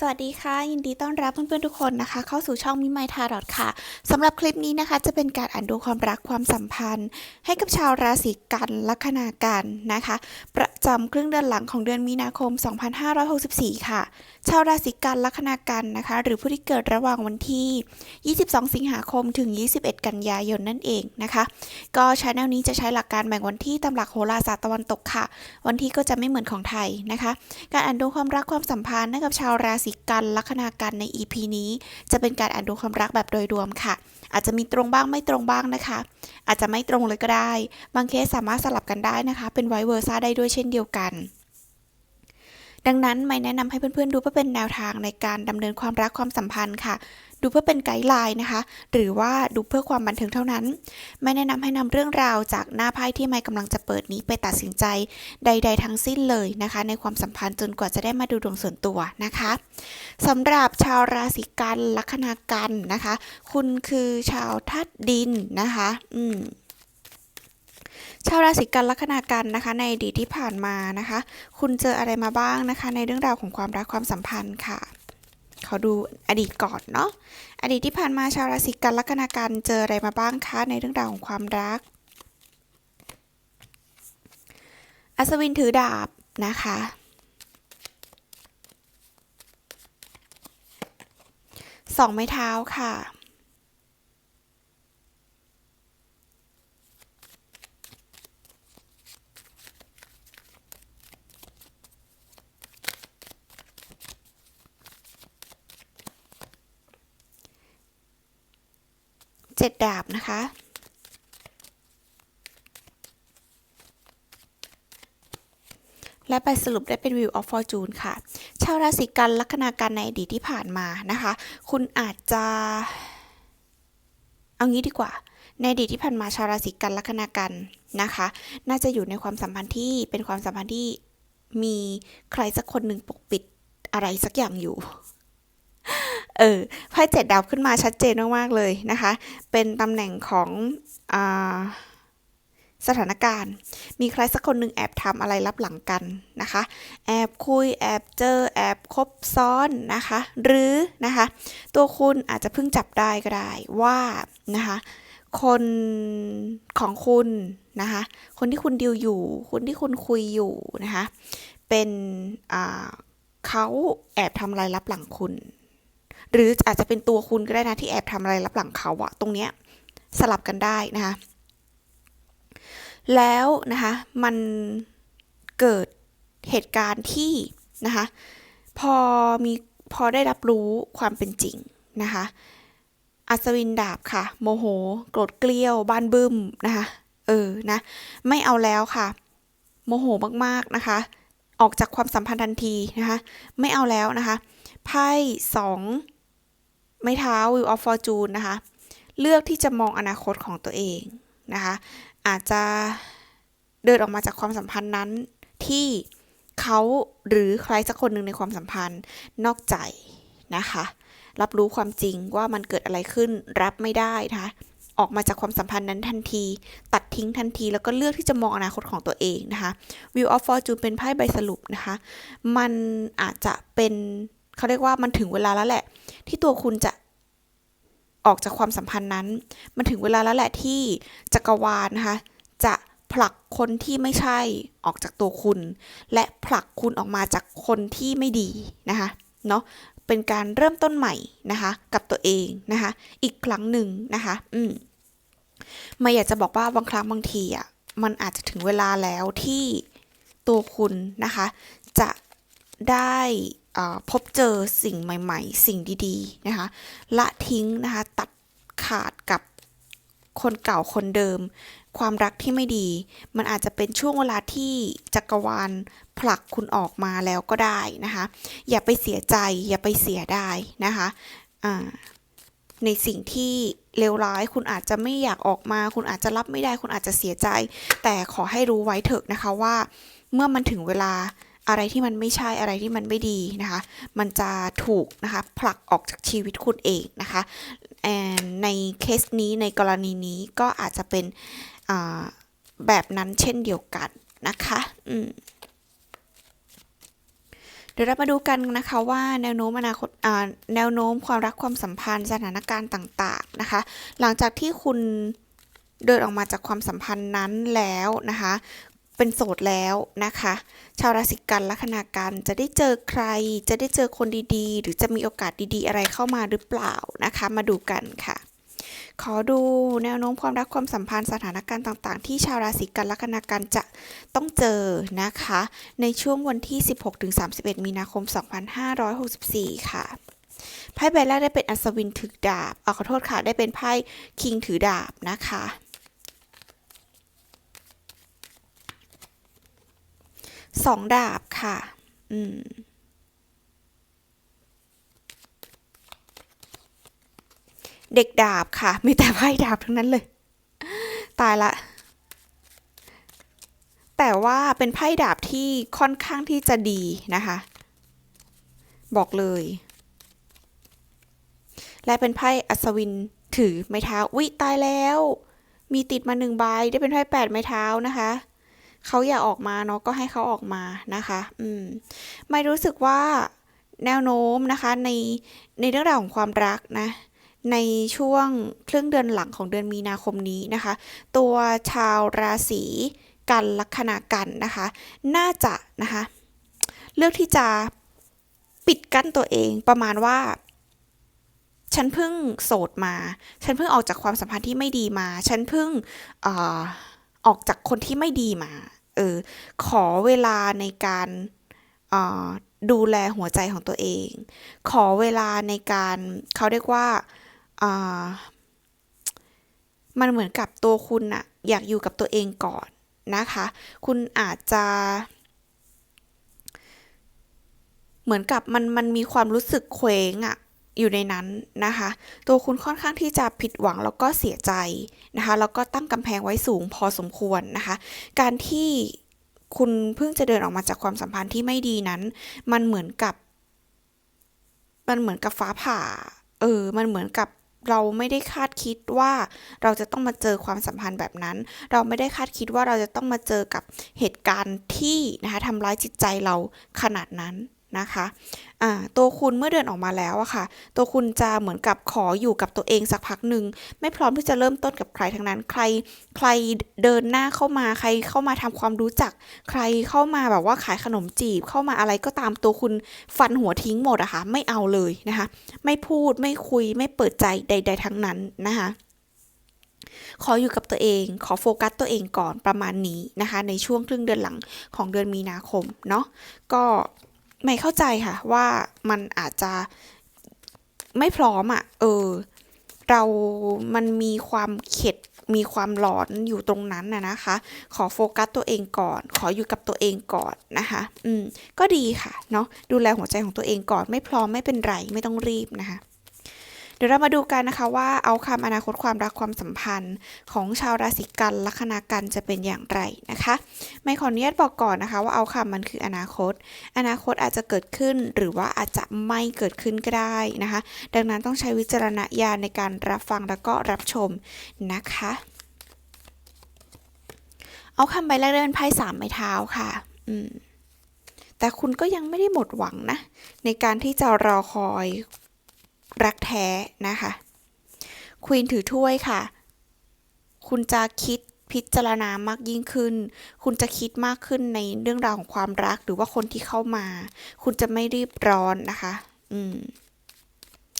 สวัสดีค่ะ ยินดีต้อนรับเพื่อนๆทุกคนนะคะ เข้าสู่ช่องมิไมทารอดค่ะสำหรับคลิปนี้นะคะ จะเป็นการอ่านดูความรักความสัมพันธ์ ให้กับชาวราศีกันลัคนากันนะคะ ประจำครึ่งเดือนหลังของเดือนมีนาคม 2564 ค่ะ ชาวราศีกันลัคนากันนะคะ หรือผู้ที่เกิดระหว่างวันที่ 22 สิงหาคมถึง 21 กันยายนนั่นเองนะคะ ก็ชาแนลนี้จะใช้หลักการแบ่งวันที่ตามหลักโหราศาสตร์ตะวันตกค่ะ วันที่ก็จะไม่เหมือนของไทยนะคะ การอ่านดูความรักความสัมพันธ์ให้กับชาวราศีกันลัคนากันใน EP นี้ จะเป็นการอ่านดูความรักแบบโดยรวมค่ะ อาจจะมีตรงบ้างไม่ตรงบ้างนะคะ อาจจะไม่ตรงเลยก็ได้ บางเคสสามารถสลับกันได้นะคะ เป็นไวเวอร์ซ่าได้ด้วยเช่นเดียวกัน ดังนั้นไม่แนะนำให้เพื่อนๆดูเพื่อเป็นแนวทางในการดำเนินความรักความสัมพันธ์ค่ะ ดูเพื่อเป็นไกด์ไลน์นะคะ หรือว่าดูเพื่อความบันเทิงเท่านั้น ไม่แนะนำให้นำเรื่องราวจากหน้าไพ่ที่ไม่กำลังจะเปิดนี้ไปตัดสินใจใด ๆ ทั้งสิ้นเลยนะคะ ในความสัมพันธ์จนกว่าจะได้มาดูดวงส่วนตัวนะคะสำหรับชาวราศีกันลัคนากันนะคะ คุณคือชาวธาตุดินนะคะ อืม ชาวราศีกันลัคนากันนะคะ ในอดีตที่ผ่านมานะคะ คุณเจออะไรมาบ้างนะคะ ในเรื่องราวของความรักความสัมพันธ์ค่ะเขาดูอดีตก่อนเนาะอดีตที่ผ่านมาชาวราศีกันลัคนากันเจออะไรมาบ้างคะในเรื่องราวของความรัก อัศวินถือดาบนะคะสองไม้เท้าค่ะ เจ็ดดาบนะคะ และไปสรุปได้เป็น View of Fortune ค่ะ ชาวราศีกันลัคนากันในอดีตที่ผ่านมานะคะ คุณอาจจะ เอางี้ดีกว่า ในอดีตที่ผ่านมาชาวราศีกันลัคนากันนะคะ น่าจะอยู่ในความสัมพันธ์ที่เป็นความสัมพันธ์ที่มีใครสักคนหนึ่งปกปิดอะไรสักอย่างอยู่ เออไพ่เจ็ดดาวขึ้นมาชัดเจนมากๆเลยนะคะ เป็นตำแหน่งของอสถานการณ์ มีใครสักคนหนึ่งแอบทำอะไรลับหลังกันนะคะ แอบคุย แอบเจอ แอบคบซ้อนนะคะ หรือนะคะ ตัวคุณอาจจะเพิ่งจับได้ก็ได้ว่านะคะคนของคุณนะคะ คนที่คุณดิวอยู่ คนที่คุณคุยอยู่นะคะ เป็นเขาแอบทำอะไรลับหลังคุณ หรืออาจจะเป็นตัวคุณก็ได้นะที่แอบทำอะไรลับหลังเขาอะตรงเนี้ยสลับกันได้นะคะ แล้วนะคะมันเกิดเหตุการณ์ที่นะคะพอมีพอได้รับรู้ความเป็นจริงนะคะอัศวินดาบค่ะ โมโห โกรธเกลี้ยว บ้านบึ้มนะคะเออนะไม่เอาแล้วค่ะ โมโหมากๆนะคะ ออกจากความสัมพันธ์ทันทีนะคะ ไม่เอาแล้วนะคะไพ่สอง ไม้เท้า Wheel of Fortune นะคะ เลือกที่จะมองอนาคตของตัวเองนะคะ อาจจะเดินออกมาจากความสัมพันธ์นั้นที่เขาหรือใครสักคนหนึ่งในความสัมพันธ์นอกใจนะคะ รับรู้ความจริงว่ามันเกิดอะไรขึ้นรับไม่ได้นะคะออกมาจากความสัมพันธ์นั้นทันที ตัดทิ้งทันที แล้วก็เลือกที่จะมองอนาคตของตัวเองนะคะ Wheel of Fortune เป็นไพ่ใบสรุปนะคะ มันอาจจะเป็น เขาเรียกว่ามันถึงเวลาแล้วแหละ ที่ตัวคุณจะออกจากความสัมพันธ์นั้น มันถึงเวลาแล้วแหละที่จักรวาลนะคะจะผลักคนที่ไม่ใช่ออกจากตัวคุณ และผลักคุณออกมาจากคนที่ไม่ดีนะคะเนาะเป็นการเริ่มต้นใหม่นะคะ กับตัวเองนะคะ อีกครั้งหนึ่งนะคะ อืมไม่อยากจะบอกว่าบางครั้งบางทีอะมันอาจจะถึงเวลาแล้วที่ตัวคุณนะคะ จะได้ พบเจอสิ่งใหม่ ๆ สิ่งดีๆนะคะละทิ้งนะคะตัดขาดกับคนเก่าคนเดิม ความรักที่ไม่ดี มันอาจจะเป็นช่วงเวลาที่จักรวาลผลักคุณออกมาแล้วก็ได้นะคะอย่าไปเสียใจอย่าไปเสียได้นะคะในสิ่งที่เลวร้ายคุณอาจจะไม่อยากออกมา คุณอาจจะรับไม่ได้คุณอาจจะเสียใจ แต่ขอให้รู้ไว้เถอะนะคะว่า เมื่อมันถึงเวลา อะไรที่มันไม่ใช่อะไรที่มันไม่ดีนะคะ มันจะถูกนะคะผลักออกจากชีวิตคุณเองนะคะในเคสนี้ในกรณีนี้ก็อาจจะเป็นแบบนั้นเช่นเดียวกันนะคะอืมเดี๋ยวเรามาดูกันนะคะว่าแนวโน้มอนาคตแนวโน้มความรักความสัมพันธ์สถานการณ์ต่างๆนะคะ หลังจากที่คุณเดินออกมาจากความสัมพันธ์นั้นแล้วนะคะ เป็นโสดแล้วนะคะ ชาวราศีกันลัคนากันจะได้เจอใคร จะได้เจอคนดีๆ หรือจะมีโอกาสดีๆ อะไรเข้ามาหรือเปล่านะคะ มาดูกันค่ะ ขอดูแนวโน้มความรักความสัมพันธ์สถานการณ์ต่างๆ ที่ชาวราศีกันลัคนากันจะต้องเจอนะคะ ในช่วงวันที่ 16-31 มีนาคม 2564 ค่ะไพ่ใบแรกได้เป็นอัศวินถือดาบเอาขอโทษค่ะได้เป็นไพ่คิงถือดาบนะคะ สองดาบค่ะ อืม เด็กดาบค่ะ มีแต่ไพ่ดาบทั้งนั้นเลย ตายละ แต่ว่าเป็นไพ่ดาบที่ค่อนข้างที่จะดีนะคะ บอกเลย และเป็นไพ่อัศวินถือไม้เท้า วิตายแล้ว มีติดมาหนึ่งใบ ได้เป็นไพ่แปดไม้เท้านะคะ เขาอยากออกมาเนาะก็ให้เขาออกมานะคะ อืม ไม่รู้สึกว่าแนวโน้มนะคะ ในในเรื่องราวของความรักนะในช่วงครึ่งเดือนหลังของเดือนมีนาคมนี้นะคะ ตัวชาวราศีกันลัคนากันนะคะ น่าจะนะคะ เลือกที่จะปิดกั้นตัวเองประมาณว่า ฉันเพิ่งโสดมา ฉันเพิ่งออกจากความสัมพันธ์ที่ไม่ดีมา ฉันเพิ่งออ ออกจากคนที่ไม่ดีมา เออ ขอเวลาในการอ่อดูแลหัวใจของตัวเอง ขอเวลาในการเขาเรียกว่าอ่ามันเหมือนกับตัวคุณอะอยากอยู่กับตัวเองก่อนนะคะ คุณอาจจะ เหมือนกับมันมันมีความรู้สึกเคว้งอะ อยู่ในนั้นนะคะ ตัวคุณค่อนข้างที่จะผิดหวังแล้วก็เสียใจนะคะแล้วก็ตั้งกำแพงไว้สูงพอสมควรนะคะ การที่คุณเพิ่งจะเดินออกมาจากความสัมพันธ์ที่ไม่ดีนั้น มันเหมือนกับ มันเหมือนกับฟ้าผ่า เออ มันเหมือนกับเราไม่ได้คาดคิดว่าเราจะต้องมาเจอความสัมพันธ์แบบนั้น เราไม่ได้คาดคิดว่าเราจะต้องมาเจอกับเหตุการณ์ที่นะคะทำร้ายจิตใจเราขนาดนั้น นะคะตัวคุณเมื่อเดินออกมาแล้วอะค่ะ ตัวคุณจะเหมือนกับขออยู่กับตัวเองสักพักหนึ่งไม่พร้อมที่จะเริ่มต้นกับใครทั้งนั้น ใครใครเดินหน้าเข้ามาใครเข้ามาทำความรู้จัก ใครเข้ามาแบบว่าขายขนมจีบเข้ามาอะไรก็ตามตัวคุณฟันหัวทิ้งหมดอะค่ะไม่เอาเลยนะคะ ไม่พูดไม่คุยไม่เปิดใจใด ๆ ทั้งนั้นนะคะขออยู่กับตัวเอง ขอโฟกัสตัวเองก่อนประมาณนี้นะคะ ในช่วงครึ่งเดือนหลังของเดือนมีนาคมเนาะ ก็ ไม่เข้าใจค่ะ ว่ามันอาจจะไม่พร้อมอะ่ะ เออ เรามันมีความเข็ดมีความหลอนอยู่ตรงนั้นน่ะนะคะ ขอโฟกัสตัวเองก่อน ขออยู่กับตัวเองก่อนนะคะ อืม ก็ดีค่ะ เนาะดูแลหัวใจของตัวเองก่อน ไม่พร้อมไม่เป็นไร ไม่ต้องรีบนะคะ เดี๋ยวเรามาดูกันนะคะว่าเอาคำอนาคตความรักความสัมพันธ์ของชาวราศีกันลัคนากันจะเป็นอย่างไรนะคะ ไม่ขออนุญาตบอกก่อนนะคะว่าเอาคำมันคืออนาคต อนาคตอาจจะเกิดขึ้นหรือว่าอาจจะไม่เกิดขึ้นก็ได้นะคะ ดังนั้นต้องใช้วิจารณญาณในการรับฟังแล้วก็รับชมนะคะเอาคำใบแรกได้เป็นไพ่สามไม้เท้าค่ะ อืม แต่คุณก็ยังไม่ได้หมดหวังนะ ในการที่จะรอคอย รักแท้นะคะควีนถือถ้วยค่ะ คุณจะคิดพิจารณามากยิ่งขึ้น คุณจะคิดมากขึ้นในเรื่องราวของความรักหรือว่าคนที่เข้ามา คุณจะไม่รีบร้อนนะคะ อืม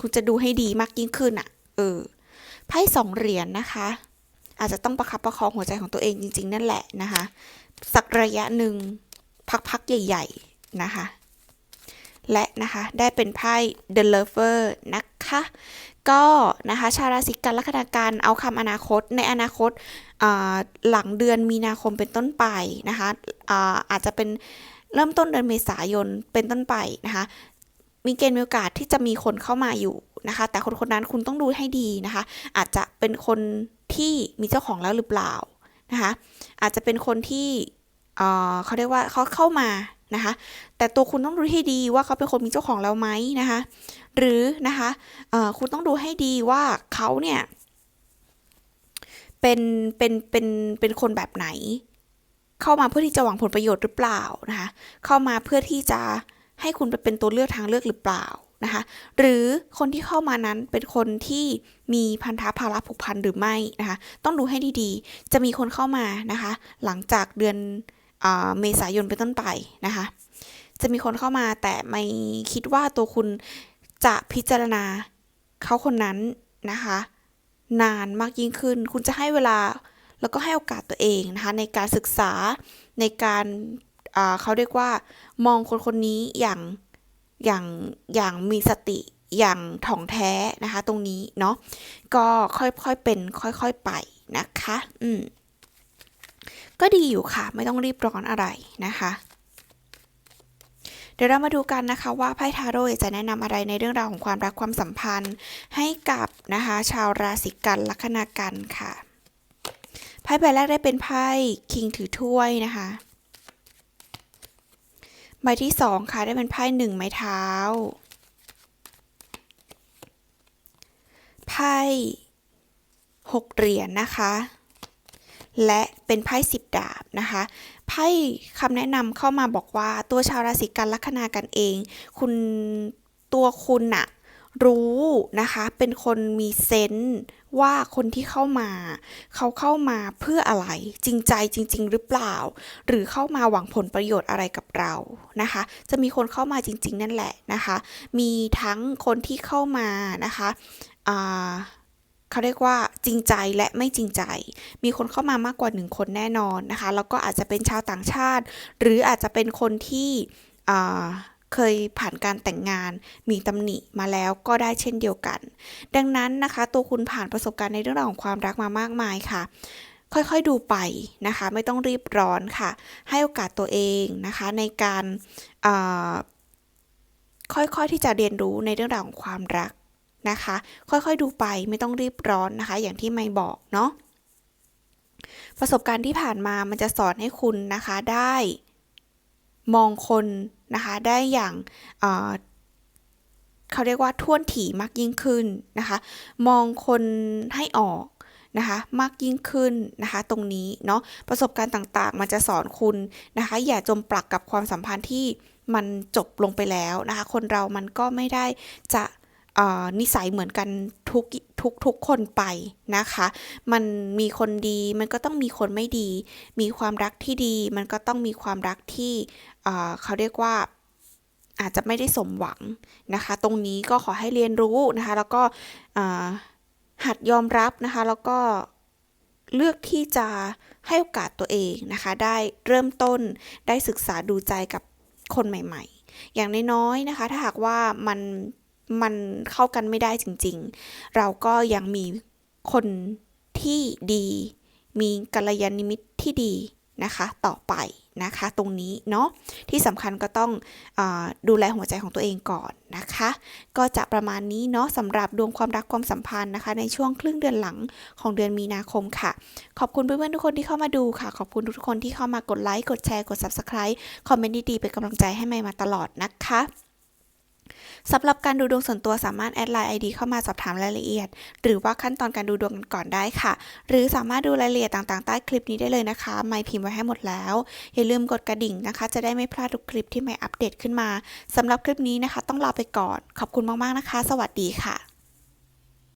คุณจะดูให้ดีมากยิ่งขึ้นอะ่ะ เออ ไพ่สองเหรียญนนะคะ อาจจะต้องประคับประคองหัวใจของตัวเองจริง ๆ นั่นแหละนะคะ สักระยะหนึ่งพักๆใหญ่ ๆ นะคะ และนะคะได้เป็นไพ่ The Lover นะคะก็นะคะชาวราศีกันลัคนาการเอาคำอนาคตในอนาคตหลังเดือนมีนาคมเป็นต้นไปนะคะอาอาจจะเป็นเริ่มต้นเดือนเมษายนเป็นต้นไปนะคะมีเกณฑ์มีโอกาสที่จะมีคนเข้ามาอยู่นะคะแต่คนคนนั้นคุณต้องดูให้ดีนะคะอาจจะเป็นคนที่มีเจ้าของแล้วหรือเปล่านะคะอาจจะเป็นคนที่เขาเรียกว่าเขาเข้ามา นะคะ แต่ตัวคุณต้องดูให้ดีว่าเขาเป็นคนมีเจ้าของแล้วไหมนะคะ หรือนะคะคุณต้องดูให้ดีว่าเขาเนี่ยเป็นเป็นเป็นเป็นคนแบบไหน เข้ามาเพื่อที่จะหวังผลประโยชน์หรือเปล่านะคะ เข้ามาเพื่อที่จะให้คุณไปเป็นตัวเลือกทางเลือกหรือเปล่านะคะ หรือคนที่เข้ามานั้นเป็นคนที่มีพันธะภาระผูกพันหรือไม่นะคะ ต้องดูให้ดีๆ จะมีคนเข้ามานะคะ หลังจากเดือน เมษายนเป็นต้นไปนะคะ จะมีคนเข้ามาแต่ไม่คิดว่าตัวคุณจะพิจารณาเขาคนนั้นนะคะ นานมากยิ่งขึ้น คุณจะให้เวลาแล้วก็ให้โอกาสตัวเองนะคะ ในการศึกษาในการเขาเรียกว่ามองคนคนนี้อย่างอย่างอย่างมีสติอย่างถ่องแท้นะคะ ตรงนี้เนาะก็ค่อยๆเป็น ค่อยๆไปนะคะ อืม ก็ดีอยู่ค่ะ ไม่ต้องรีบร้อนอะไรนะคะ เดี๋ยวเรามาดูกันนะคะว่าไพ่ทาโร่จะแนะนำอะไรในเรื่องราวของความรักความสัมพันธ์ ให้กับนะคะ ชาวราศีกันลัคนากันค่ะไพ่ใบแรกได้เป็นไพ่คิงถือถ้วยนะคะใบที่สองค่ะได้เป็นไพ่หนึ่งไม้เท้าไพ่หกเหรียญนะคะ และเป็นไพ่สิบดาบนะคะไพ่คำแนะนำเข้ามาบอกว่าตัวชาวราศีกันลัคนากันเอง คุณตัวคุณน่ะรู้นะคะ เป็นคนมีเซนส์ว่าคนที่เข้ามา เขาเข้ามาเพื่ออะไรจริงใจจริง ๆ หรือเปล่า หรือเข้ามาหวังผลประโยชน์อะไรกับเรานะคะ จะมีคนเข้ามาจริง ๆ นั่นแหละนะคะ มีทั้งคนที่เข้ามานะคะอ่า เขาเรียกว่าจริงใจและไม่จริงใจ มีคนเข้ามามากกว่าหนึ่งคนแน่นอนนะคะ แล้วก็อาจจะเป็นชาวต่างชาติ หรืออาจจะเป็นคนที่เคยผ่านการแต่งงานมีตำหนิมาแล้วก็ได้เช่นเดียวกัน ดังนั้นนะคะ ตัวคุณผ่านประสบการณ์ในเรื่องราวของความรักมามากมายค่ะ ค่อยๆดูไปนะคะ ไม่ต้องรีบร้อนค่ะ ให้โอกาสตัวเองนะคะในการค่อยๆที่จะเรียนรู้ในเรื่องราวของความรัก นะคะ ค่อยๆดูไปไม่ต้องรีบร้อนนะคะ อย่างที่ไม่บอกเนาะประสบการณ์ที่ผ่านมามันจะสอนให้คุณนะคะได้มองคนนะคะได้อย่างเอ่อเขาเรียกว่าท่วนถี่มากยิ่งขึ้นนะคะ มองคนให้ออกนะคะ มากยิ่งขึ้นนะคะ ตรงนี้เนาะประสบการณ์ต่างๆ มันจะสอนคุณนะคะ อย่าจมปลักกับความสัมพันธ์ที่มันจบลงไปแล้วนะคะ คนเรามันก็ไม่ได้จะ นิสัยเหมือนกันทุกทุกทุกคนไปนะคะ มันมีคนดีมันก็ต้องมีคนไม่ดี มีความรักที่ดี มันก็ต้องมีความรักที่เขาเรียกว่าอาจจะไม่ได้สมหวังนะคะ ตรงนี้ก็ขอให้เรียนรู้นะคะ แล้วก็หัดยอมรับนะคะ แล้วก็เลือกที่จะให้โอกาสตัวเองนะคะ ได้เริ่มต้นได้ศึกษาดูใจกับคนใหม่ ๆ อย่างน้อยๆนะคะ ถ้าหากว่ามัน มันเข้ากันไม่ได้จริงๆ เราก็ยังมีคนที่ดี มีกัลยาณมิตรที่ดีนะคะต่อไปนะคะตรงนี้เนาะที่สำคัญก็ต้องอดูแลหัวใจของตัวเองก่อนนะคะ ก็จะประมาณนี้เนาะสำหรับดวงความรักความสัมพันธ์นะคะ ในช่วงครึ่งเดือนหลังของเดือนมีนาคมค่ะ ขอบคุณเพื่อนๆทุกคนที่เข้ามาดูค่ะ ขอบคุณทุกคนที่เข้ามากดไลค์กดแชร์กด subscribe คอมเมนต์ดีๆเป็นกำลังใจให้ใหม่มาตลอดนะคะ สำหรับการดูดวงส่วนตัวสามารถแอดไลน์ ID เข้ามาสอบถามรายละเอียด หรือว่าขั้นตอนการดูดวงกันก่อนได้ค่ะ หรือสามารถดูรายละเอียดต่างๆ ใต้คลิปนี้ได้เลยนะคะ ไม่พิมพ์ไว้ให้หมดแล้ว อย่าลืมกดกระดิ่งนะคะ จะได้ไม่พลาดทุกคลิปที่ไม่อัปเดตขึ้นมาสำหรับคลิปนี้นะคะ ต้องลาไปก่อน ขอบคุณมากๆนะคะ สวัสดีค่ะ